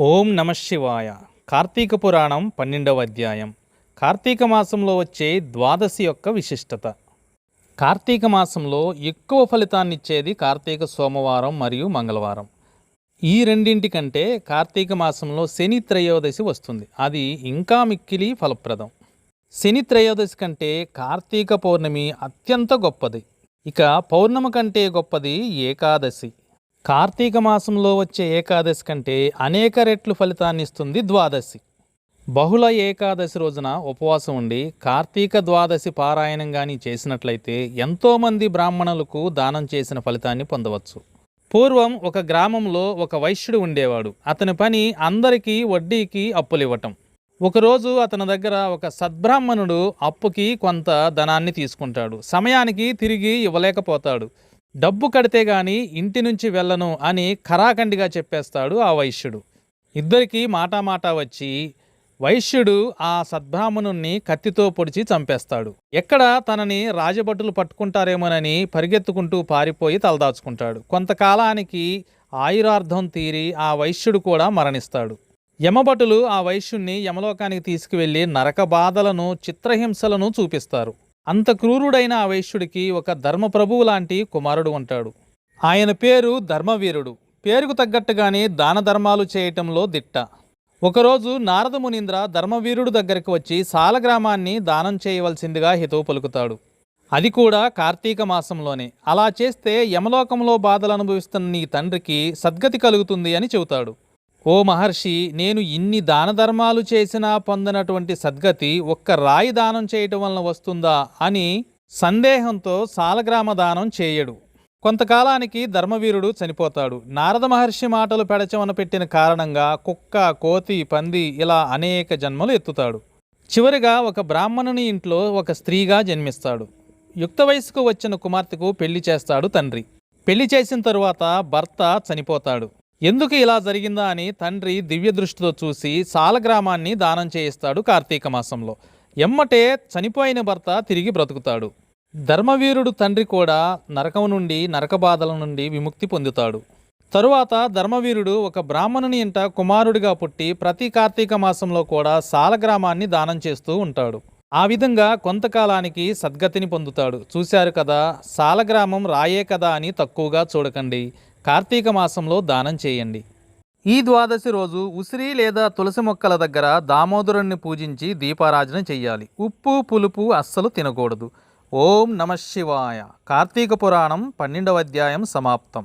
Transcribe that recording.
ఓం నమ శివాయ. కార్తీక పురాణం పన్నెండవ అధ్యాయం. కార్తీక మాసంలో వచ్చే ద్వాదశి యొక్క విశిష్టత. కార్తీక మాసంలో ఎక్కువ ఫలితాన్నిచ్చేది కార్తీక సోమవారం మరియు మంగళవారం. ఈ రెండింటి కంటే కార్తీక మాసంలో శని త్రయోదశి వస్తుంది. అది ఇంకా మిక్కిలి ఫలప్రదం. శని త్రయోదశి కంటే కార్తీక పౌర్ణమి అత్యంత గొప్పది. ఇక పౌర్ణమి కంటే గొప్పది ఏకాదశి. కార్తీక మాసంలో వచ్చే ఏకాదశి కంటే అనేక రెట్లు ఫలితాన్ని ఇస్తుంది ద్వాదశి. బహుళ ఏకాదశి రోజున ఉపవాసం ఉండి కార్తీక ద్వాదశి పారాయణం కానీ చేసినట్లయితే ఎంతోమంది బ్రాహ్మణులకు దానం చేసిన ఫలితాన్ని పొందవచ్చు. పూర్వం ఒక గ్రామంలో ఒక వైశ్యుడు ఉండేవాడు. అతని పని అందరికీ వడ్డీకి అప్పులివ్వటం ఒకరోజు అతని దగ్గర ఒక సద్బ్రాహ్మణుడు అప్పుకి కొంత ధనాన్ని తీసుకుంటాడు. సమయానికి తిరిగి ఇవ్వలేకపోతాడు. డబ్బు కడితే గాని ఇంటి నుంచి వెళ్ళను అని ఖరాఖండిగా చెప్పేస్తాడు ఆ వైశ్యుడు. ఇద్దరికీ మాటామాటా వచ్చి వైశ్యుడు ఆ సద్బ్రాహ్మణుణ్ణి కత్తితో పొడిచి చంపేస్తాడు. ఎక్కడ తనని రాజభటులు పట్టుకుంటారేమోనని పరిగెత్తుకుంటూ పారిపోయి తలదాచుకుంటాడు. కొంతకాలానికి ఆయురార్థం తీరి ఆ వైశ్యుడు కూడా మరణిస్తాడు. యమభటులు ఆ వైశ్యుణ్ణి యమలోకానికి తీసుకువెళ్ళి నరక బాధలను చిత్రహింసలను చూపిస్తారు. అంత క్రూరుడైన ఆ వైశ్యుడికి ఒక ధర్మప్రభువు లాంటి కుమారుడు ఉంటాడు. ఆయన పేరు ధర్మవీరుడు. పేరుకు తగ్గట్టుగానే దాన ధర్మాలు చేయటంలో దిట్ట. ఒకరోజు నారద మునీంద్ర ధర్మవీరుడు దగ్గరికి వచ్చి సాలగ్రామాన్ని దానం చేయవలసిందిగా హితవు పలుకుతాడు. అది కూడా కార్తీక మాసంలోనే. అలా చేస్తే యమలోకంలో బాధలు అనుభవిస్తున్న నీ తండ్రికి సద్గతి కలుగుతుంది అని చెబుతాడు. ఓ మహర్షి నేను ఇన్ని దాన ధర్మాలు చేసినా పొందినటువంటి సద్గతి ఒక్క రాయి దానం చేయటం వలన వస్తుందా అని సందేహంతో సాలగ్రామ దానం చేయడు. కొంతకాలానికి ధర్మవీరుడు చనిపోతాడు. నారద మహర్షి మాటలు పెడచమన పెట్టిన కారణంగా కుక్క కోతి పంది ఇలా అనేక జన్మలు ఎత్తుతాడు. చివరిగా ఒక బ్రాహ్మణుని ఇంట్లో ఒక స్త్రీగా జన్మిస్తాడు. యుక్త వయసుకు వచ్చిన కుమార్తెకు పెళ్ళి చేస్తాడు తండ్రి. పెళ్ళి చేసిన తరువాత భర్త చనిపోతాడు. ఎందుకు ఇలా జరిగిందా అని తండ్రి దివ్య దృష్టితో చూసి సాలగ్రామాన్ని దానం చేయిస్తాడు కార్తీక మాసంలో. ఎమ్మటే చనిపోయిన భర్త తిరిగి బ్రతుకుతాడు. ధర్మవీరుడు తండ్రి కూడా నరకం నుండి నరక బాధల నుండి విముక్తి పొందుతాడు. తరువాత ధర్మవీరుడు ఒక బ్రాహ్మణుని ఇంట కుమారుడిగా పుట్టి ప్రతి కార్తీక మాసంలో కూడా సాలగ్రామాన్ని దానం చేస్తూ ఉంటాడు. ఆ విధంగా కొంతకాలానికి సద్గతిని పొందుతాడు. చూశారు కదా సాలగ్రామం రాయే కదా అని తక్కువగా చూడకండి. కార్తీక మాసంలో దానం చేయండి. ఈ ద్వాదశి రోజు ఉసిరి లేదా తులసి మొక్కల దగ్గర దామోదరుణ్ణి పూజించి దీపారాజన చెయ్యాలి. ఉప్పు పులుపు అస్సలు తినకూడదు. ఓం నమ శివాయ. కార్తీక పురాణం పన్నెండవ అధ్యాయం సమాప్తం.